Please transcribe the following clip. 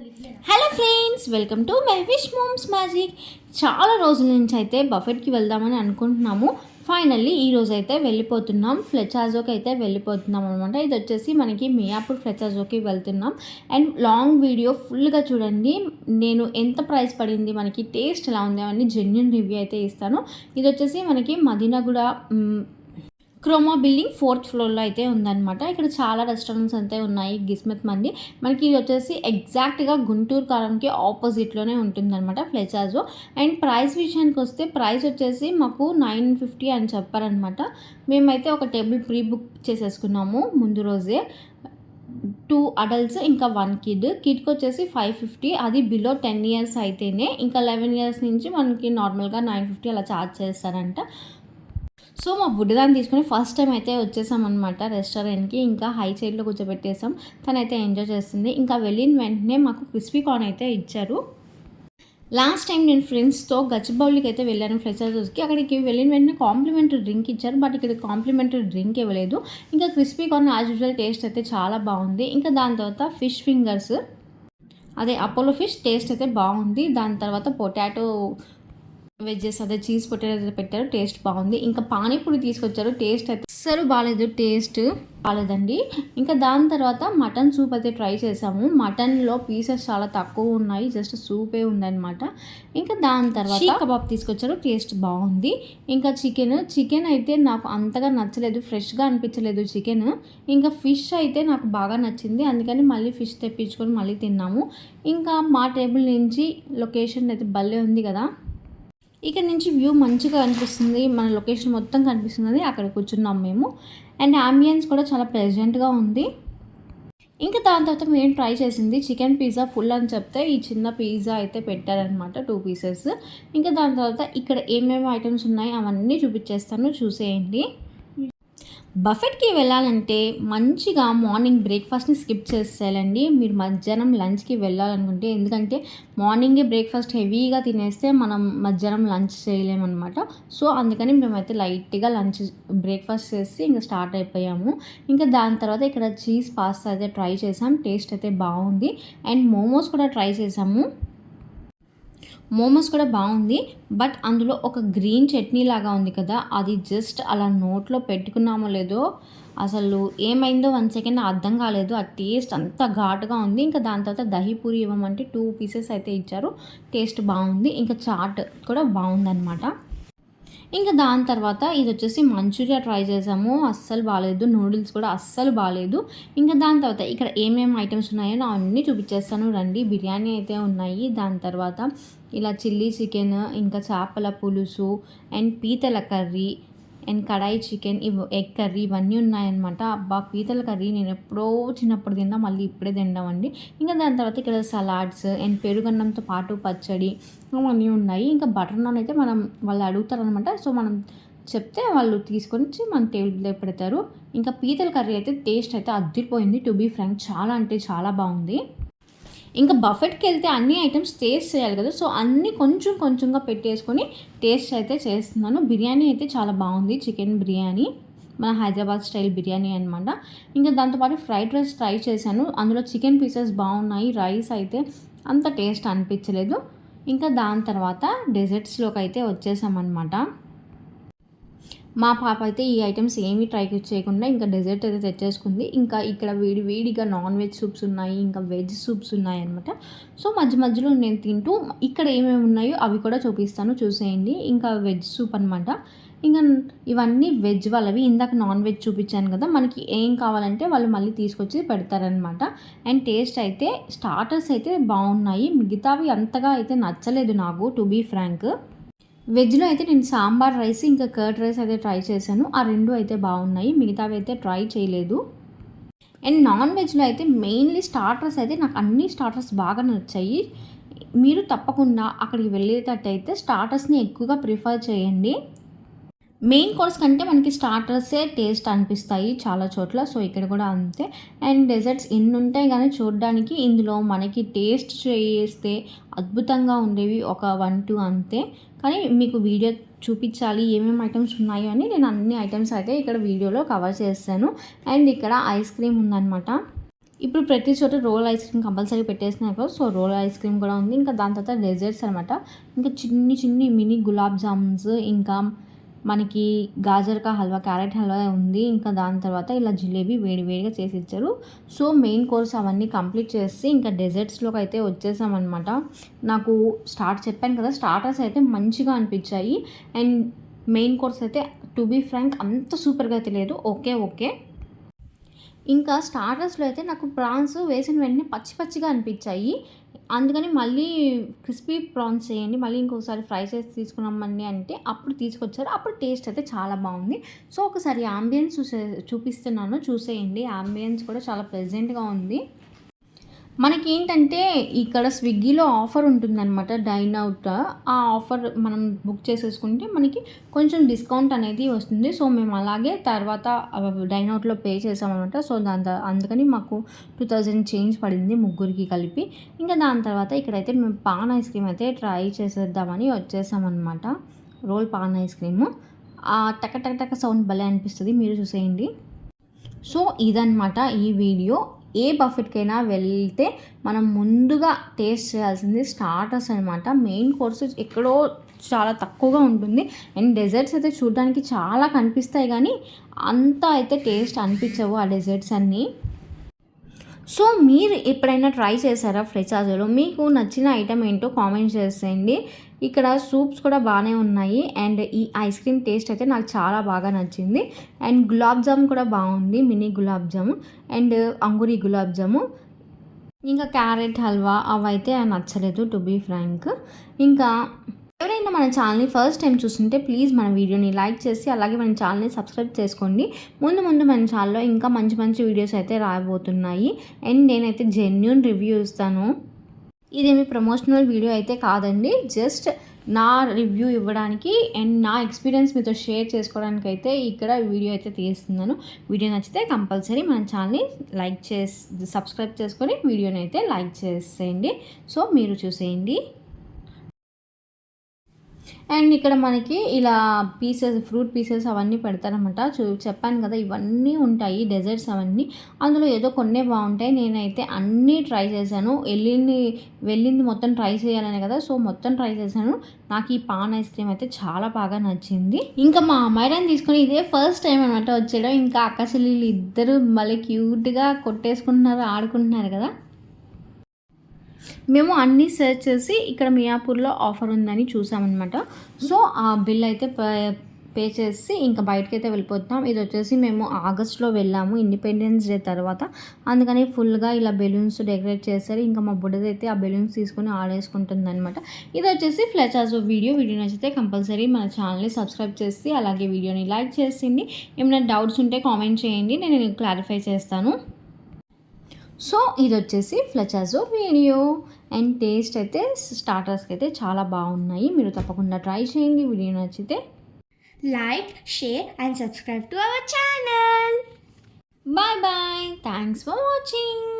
Hello friends welcome to my wish moms magic చాలా రోజుల నుంచి అయితే బఫెట్కి వెళ్దామని అనుకుంటున్నాము. ఫైనల్లీ ఈ రోజు అయితే వెళ్ళిపోతున్నాం. ఫ్లెచాజోకి అయితే వెళ్ళిపోతున్నాం అనమాట ఇది వచ్చేసి మనకి మియాపూర్ ఫ్లెచాజోకి వెళ్తున్నాం. అండ్ లాంగ్ వీడియో ఫుల్గా చూడండి. నేను ఎంత ప్రైస్ పడింది మనకి టేస్ట్ ఎలా ఉంది అవన్నీ జెన్యున్ రివ్యూ అయితే ఇస్తాను. ఇది వచ్చేసి మనకి మదీనాగూడ క్రోమా బిల్డింగ్ ఫోర్త్ ఫ్లోర్లో అయితే ఉందన్నమాట. ఇక్కడ చాలా రెస్టారెంట్స్ అయితే ఉన్నాయి గిస్మత్ మంది. మనకి ఇది వచ్చేసి ఎగ్జాక్ట్గా గుంటూరు కాలంకి ఆపోజిట్లోనే ఉంటుందన్నమాట ఫ్లెచాజో అండ్ ప్రైస్ విషయానికి వస్తే ప్రైస్ వచ్చేసి మాకు నైన్ ఫిఫ్టీ అని చెప్పారనమాట మేమైతే ఒక టేబుల్ ప్రీ బుక్ చేసేసుకున్నాము ముందు రోజే. టూ అడల్ట్స్ ఇంకా వన్ కిడ్. కిడ్కి వచ్చేసి ఫైవ్ ఫిఫ్టీ. అది బిలో టెన్ ఇయర్స్ అయితేనే ఇంకా లెవెన్ ఇయర్స్ నుంచి మనకి నార్మల్గా నైన్ ఫిఫ్టీ అలా ఛార్జ్ చేస్తారంట. సో మా బుడ్డదాన్ని తీసుకుని ఫస్ట్ టైం అయితే వచ్చేసామన్నమాట రెస్టారెంట్కి. ఇంకా హై సైడ్లో కూర్చోబెట్టేసాం. తనైతే ఎంజాయ్ చేస్తుంది. ఇంకా వెళ్ళిన వెంటనే మాకు క్రిస్పీ కార్న్ అయితే ఇచ్చారు. లాస్ట్ టైం నేను ఫ్రెండ్స్తో గచ్చిబౌలికి అయితే వెళ్ళాను ఫ్రెషర్స్కి అక్కడికి వెళ్ళిన వెంటనే కాంప్లిమెంటరీ డ్రింక్ ఇచ్చారు. బట్ ఇక్కడ కాంప్లిమెంటరీ డ్రింక్ ఇవ్వలేదు. ఇంకా crispy corn as usual taste అయితే చాలా బాగుంది. ఇంకా దాని తర్వాత ఫిష్ ఫింగర్స్. అదే అపోలో ఫిష్ టేస్ట్ అయితే బాగుంది. దాని తర్వాత పొటాటో వెజ్జెస్ అదే చీజ్ పొటాటో పెట్టారు టేస్ట్ బాగుంది. ఇంకా పానీపూరి తీసుకొచ్చారు. టేస్ట్ అయితే అస్సలు బాగాలేదు టేస్ట్ బాగాలేదండి ఇంకా దాని తర్వాత మటన్ సూప్ అయితే ట్రై చేసాము. మటన్లో పీసెస్ చాలా తక్కువ ఉన్నాయి. జస్ట్ సూపే ఉందన్నమాట. ఇంకా దాని తర్వాత కబాబ్ తీసుకొచ్చారు. టేస్ట్ బాగుంది. ఇంకా చికెన్ చికెన్ అయితే నాకు అంతగా నచ్చలేదు. ఫ్రెష్గా అనిపించలేదు చికెన్. ఇంకా ఫిష్ అయితే నాకు బాగా నచ్చింది. అందుకని మళ్ళీ ఫిష్ తెప్పించుకొని మళ్ళీ తిన్నాము. ఇంకా మా టేబుల్ నుంచి లొకేషన్ అయితే భలే ఉంది కదా. ఇక్కడ నుంచి వ్యూ మంచిగా అనిపిస్తుంది. మన లొకేషన్ మొత్తం కనిపిస్తుంది అక్కడ కూర్చున్నాం మేము. అండ్ ఆంబియన్స్ కూడా చాలా ప్లెజెంట్గా ఉంది. ఇంకా దాని తర్వాత మేము ట్రై చేసింది? చికెన్ పిజ్జా ఫుల్ అని చెప్తే ఈ చిన్న పిజ్జా అయితే పెట్టారనమాట టూ పీసెస్ ఇంకా దాని తర్వాత ఇక్కడ ఏమేమి ఐటమ్స్ ఉన్నాయి అవన్నీ చూపించేస్తాను. చూసేయండి. బఫెట్కి వెళ్ళాలంటే మంచిగా మార్నింగ్ బ్రేక్ఫాస్ట్ని స్కిప్ చేసేయాలండి. మీరు మధ్యాహ్నం లంచ్కి వెళ్ళాలనుకుంటే ఎందుకంటే మార్నింగే బ్రేక్ఫాస్ట్ హెవీగా తినేస్తే మనం మధ్యాహ్నం లంచ్ చేయలేమన్నమాట. సో అందుకని మేమైతే లైట్గా లంచ్ బ్రేక్ఫాస్ట్ చేసి ఇంకా స్టార్ట్ అయిపోయాము. ఇంకా దాని తర్వాత ఇక్కడ చీజ్ పాస్తా అయితే ట్రై చేసాం. టేస్ట్ అయితే బాగుంది. అండ్ మోమోస్ కూడా ట్రై చేసాము. మోమోస్ కూడా బాగుంది బట్ అందులో ఒక గ్రీన్ చట్నీ లాగా ఉంది కదా అది జస్ట్ అలా నోట్లో పెట్టుకున్నామో లేదో అసలు ఏమైందో వన్ సెకండ్ అర్థం కాలేదు. ఆ టేస్ట్ అంత ఘాటుగా ఉంది. ఇంకా దాని తర్వాత దహీపూరి ఇవ్వమంటే టూ పీసెస్ అయితే ఇచ్చారు. టేస్ట్ బాగుంది. ఇంకా చాట్ కూడా బాగుందన్నమాట. ఇంకా దాని తర్వాత ఇది వచ్చేసి మంచూరియా ట్రై చేసాము. అస్సలు బాగాలేదు నూడిల్స్ కూడా అస్సలు బాగాలేదు ఇంకా దాని తర్వాత ఇక్కడ ఏమేమి ఐటమ్స్ ఉన్నాయో నా అన్నీ చూపించేస్తాను. రండి. బిర్యానీ అయితే ఉన్నాయి. దాని తర్వాత ఇలా చిల్లీ చికెన్ ఇంకా చేపల పులుసు అండ్ పీతల కర్రీ అండ్ కడాయి చికెన్ ఇవ్ ఎగ్ కర్రీ ఇవన్నీ ఉన్నాయన్నమాట. అబ్బా పీతల కర్రీ నేను ఎప్పుడో చిన్నప్పుడు తిన్నా మళ్ళీ ఇప్పుడే తింటామండి ఇంకా దాని తర్వాత ఇక్కడ సలాడ్స్ అండ్ పెరుగన్నంతో పాటు పచ్చడి అవన్నీ ఉన్నాయి. ఇంకా బటర్ నాన్ అయితే మనం వాళ్ళు అడుగుతారనమాట సో మనం చెప్తే వాళ్ళు తీసుకొని వచ్చి మన టేబుల్లో పెడతారు. ఇంకా పీతల కర్రీ అయితే టేస్ట్ అయితే అద్దిరిపోయింది టు బీ ఫ్రాంక్ చాలా అంటే చాలా బాగుంది. ఇంకా బఫెట్కి వెళ్తే అన్ని ఐటమ్స్ టేస్ట్ చేయాలి కదా. సో అన్నీ కొంచెం కొంచెంగా పెట్టేసుకొని టేస్ట్ అయితే చేస్తున్నాను. బిర్యానీ అయితే చాలా బాగుంది. చికెన్ బిర్యానీ మన హైదరాబాద్ స్టైల్ బిర్యానీ అనమాట ఇంకా దాంతోపాటు ఫ్రైడ్ రైస్ ట్రై చేశాను. అందులో చికెన్ పీసెస్ బాగున్నాయి. రైస్ అయితే అంత టేస్ట్ అనిపించలేదు. ఇంకా దాని తర్వాత డెజర్ట్స్లోకి అయితే వచ్చేసామన్నమాట. మా పాప అయితే ఈ ఐటమ్స్ ఏమీ ట్రై చేయకుండా ఇంకా డెజర్ట్ అయితే తెచ్చేసుకుంది. ఇంకా ఇక్కడ వేడి వేడిగా నాన్ వెజ్ సూప్స్ ఉన్నాయి ఇంకా వెజ్ సూప్స్ ఉన్నాయి అనమాట సో మధ్య మధ్యలో నేను తింటూ ఇక్కడ ఏమేమి ఉన్నాయో అవి కూడా చూపిస్తాను చూసేయండి. ఇంకా వెజ్ సూప్ అనమాట ఇంకా ఇవన్నీ వెజ్ వాళ్ళవి. ఇందాక నాన్ వెజ్ చూపించాను కదా మనకి ఏం కావాలంటే వాళ్ళు మళ్ళీ తీసుకొచ్చి పెడతారనమాట అండ్ టేస్ట్ అయితే స్టార్టర్స్ అయితే బాగున్నాయి. మిగతావి అంతగా అయితే నచ్చలేదు నాకు టు బీ ఫ్రాంక్ వెజ్లో అయితే నేను సాంబార్ రైస్ ఇంకా కర్డ్ రైస్ అయితే ట్రై చేశాను. ఆ రెండు అయితే బాగున్నాయి మిగతావి అయితే ట్రై చేయలేదు. అండ్ నాన్ వెజ్లో అయితే మెయిన్లీ స్టార్టర్స్ అయితే నాకు అన్ని స్టార్టర్స్ బాగా నచ్చాయి. మీరు తప్పకుండా అక్కడికి వెళ్ళేటట్టయితే స్టార్టర్స్ని ఎక్కువగా ప్రిఫర్ చేయండి. మెయిన్ కోర్స్ కంటే మనకి స్టార్టర్సే టేస్ట్ అనిపిస్తాయి చాలా చోట్ల. సో ఇక్కడ కూడా అంతే. అండ్ డెజర్ట్స్ ఎన్ని ఉంటాయి కానీ చూడడానికి ఇందులో మనకి టేస్ట్ చేస్తే అద్భుతంగా ఉండేవి ఒక వన్ టూ అంతే. కానీ మీకు వీడియో చూపించాలి ఏమేమి ఐటమ్స్ ఉన్నాయో అని నేను అన్ని ఐటమ్స్ అయితే ఇక్కడ వీడియోలో కవర్ చేస్తాను. అండ్ ఇక్కడ ఐస్ క్రీమ్ ఉందన్నమాట. ఇప్పుడు ప్రతి చోట రోల్ ఐస్ క్రీమ్ కంపల్సరీ పెట్టేసినారు సో రోల్ ఐస్ క్రీమ్ కూడా ఉంది. ఇంకా దాని తర్వాత డెజర్ట్స్ అనమాట ఇంకా చిన్ని చిన్ని మినీ గులాబ్ జామున్స్ ఇంకా మనకి గాజర్కా హల్వా క్యారెట్ హల్వా ఉంది. ఇంకా దాని తర్వాత ఇలా జిలేబీ వేడి వేడిగా చేసి ఇచ్చారు. సో మెయిన్ కోర్స్ అవన్నీ కంప్లీట్ చేసి ఇంకా డెజర్ట్స్లోకి అయితే వచ్చేసామన్నమాట. నాకు స్టార్ట్ చెప్పాను కదా స్టార్టర్స్ అయితే మంచిగా అనిపించాయి. అండ్ మెయిన్ కోర్స్ అయితే టు బీ ఫ్రాంక్ అంత సూపర్గా అయితే లేదు. Okay okay. ఇంకా స్టార్టర్స్లో అయితే నాకు ప్రాన్స్ వేసిన వెంటనే పచ్చి పచ్చిగా అనిపించాయి. అందుకని మళ్ళీ క్రిస్పీ ప్రాన్స్ చేయండి మళ్ళీ ఇంకోసారి ఫ్రై చేసి తీసుకున్నామని అంటే అప్పుడు తీసుకొచ్చారు. అప్పుడు టేస్ట్ అయితే చాలా బాగుంది. సో ఒకసారి ఆంబియన్స్ చూసే చూపిస్తున్నాను. చూసేయండి. ఆంబియన్స్ కూడా చాలా ప్లెజెంట్గా ఉంది. మనకి ఏంటంటే ఇక్కడ స్విగ్గీలో ఆఫర్ ఉంటుందన్నమాట డైన్ అవుట్. ఆ ఆఫర్ మనం బుక్ చేసేసుకుంటే మనకి కొంచెం డిస్కౌంట్ అనేది వస్తుంది. సో మేము అలాగే తర్వాత డైన్ అవుట్లో పే చేసామన్నమాట. సో దాని అందుకని మాకు టూ థౌజండ్ చేంజ్ పడింది ముగ్గురికి కలిపి. ఇంకా దాని తర్వాత ఇక్కడైతే మేము పాన్ ఐస్ క్రీమ్ అయితే ట్రై చేసేద్దామని వచ్చేసామన్నమాట. Roll paan ice cream. టక టక టక సౌండ్ భలే అనిపిస్తుంది. మీరు చూసేయండి. సో ఇదన్నమాట ఈ వీడియో. ఏ బఫెట్కైనా వెళ్తే మనం ముందుగా టేస్ట్ చేయాల్సింది స్టార్టర్స్ అనమాట మెయిన్ కోర్సు ఎక్కడో చాలా తక్కువగా ఉంటుంది. అండ్ డెజర్ట్స్ అయితే చూడడానికి చాలా కనిపిస్తాయి కానీ అంత అయితే టేస్ట్ అనిపించవు ఆ డెజర్ట్స్ అన్నీ. సో మీరు ఎప్పుడైనా ట్రై చేశారా ఫ్రెచాజోలో మీకు నచ్చిన ఐటమ్ ఏంటో కామెంట్ చేసేయండి. ఇక్కడ సూప్స్ కూడా బాగానే ఉన్నాయి. అండ్ ఈ ఐస్ క్రీమ్ టేస్ట్ అయితే నాకు చాలా బాగా నచ్చింది. అండ్ గులాబ్ జామ్ కూడా బాగుంది మినీ గులాబ్ జాము. అండ్ అంగురి గులాబ్ జాము. ఇంకా క్యారెట్ హల్వా అవైతే నచ్చలేదు టు బీ ఫ్రాంక్ ఇంకా ఎవరైనా మన ఛానల్ని ఫస్ట్ టైం చూస్తుంటే ప్లీజ్ మన వీడియోని లైక్ చేసి అలాగే మన ఛానల్ని సబ్స్క్రైబ్ చేసుకోండి. ముందు ముందు మన ఛానల్లో ఇంకా మంచి మంచి వీడియోస్ అయితే రాబోతున్నాయి. అండ్ నేనైతే జెన్యున్ రివ్యూ ఇస్తాను. ఇదేమి ప్రమోషనల్ వీడియో అయితే కాదండి. జస్ట్ నా రివ్యూ ఇవ్వడానికి అండ్ నా ఎక్స్పీరియన్స్ మీతో షేర్ చేసుకోవడానికి అయితే ఇక్కడ వీడియో అయితే తీస్తున్నాను. వీడియో నచ్చితే కంపల్సరీ మన ఛానల్ని లైక్ చేసి సబ్స్క్రైబ్ చేసుకొని వీడియోని అయితే లైక్ చేసేయండి. సో మీరు చూసేయండి. అండ్ ఇక్కడ మనకి ఇలా పీసెస్ ఫ్రూట్ పీసెస్ అవన్నీ పెడతారనమాట చూ చెప్పాను కదా ఇవన్నీ ఉంటాయి డెజర్ట్స్ అవన్నీ. అందులో ఏదో కొన్నే బాగుంటాయి. నేనైతే అన్నీ ట్రై చేశాను. వెళ్ళింది వెళ్ళింది మొత్తం ట్రై చేయాలని కదా సో మొత్తం ట్రై చేశాను. నాకు ఈ పాన్ ఐస్ క్రీమ్ అయితే చాలా బాగా నచ్చింది. ఇంకా మా అమ్మాయిని తీసుకొని ఇదే ఫస్ట్ టైం అనమాట వచ్చేయడం. ఇంకా అక్క ఇద్దరు మళ్ళీ క్యూట్గా కొట్టేసుకుంటున్నారు ఆడుకుంటున్నారు కదా. మేము అన్నీ సెర్చ్ చేసి ఇక్కడ మియాపూర్లో ఆఫర్ ఉందని చూసామన్నమాట. సో ఆ బిల్ అయితే పే- పే చేసి ఇంకా బయటకి అయితే వెళ్ళిపోతున్నాం. ఇది వచ్చేసి మేము ఆగస్ట్లో వెళ్ళాము ఇండిపెండెన్స్ డే తర్వాత. అందుకని ఫుల్గా ఇలా బెలూన్స్ డెకరేట్ చేస్తారు ఇంకా మా బుడ్డదైతే ఆ బెలూన్స్ తీసుకొని ఆడేసుకుంటుంది అనమాట ఇది వచ్చేసి ఫ్లెచాజో వీడియో. వీడియో నచ్చితే కంపల్సరీ మన ఛానల్ని సబ్స్క్రైబ్ చేసి అలాగే వీడియోని లైక్ చేసింది ఏమైనా డౌట్స్ ఉంటే కామెంట్ చేయండి. నేను క్లారిఫై చేస్తాను. సో ఇది వచ్చేసి ఫ్లెచాజో వీడియో అండ్ టేస్ట్ అయితే స్టార్టర్స్కి అయితే చాలా బాగున్నాయి. మీరు తప్పకుండా ట్రై చేయండి. వీడియో నచ్చితే like, share, and subscribe to our channel. Bye bye. Thanks for watching.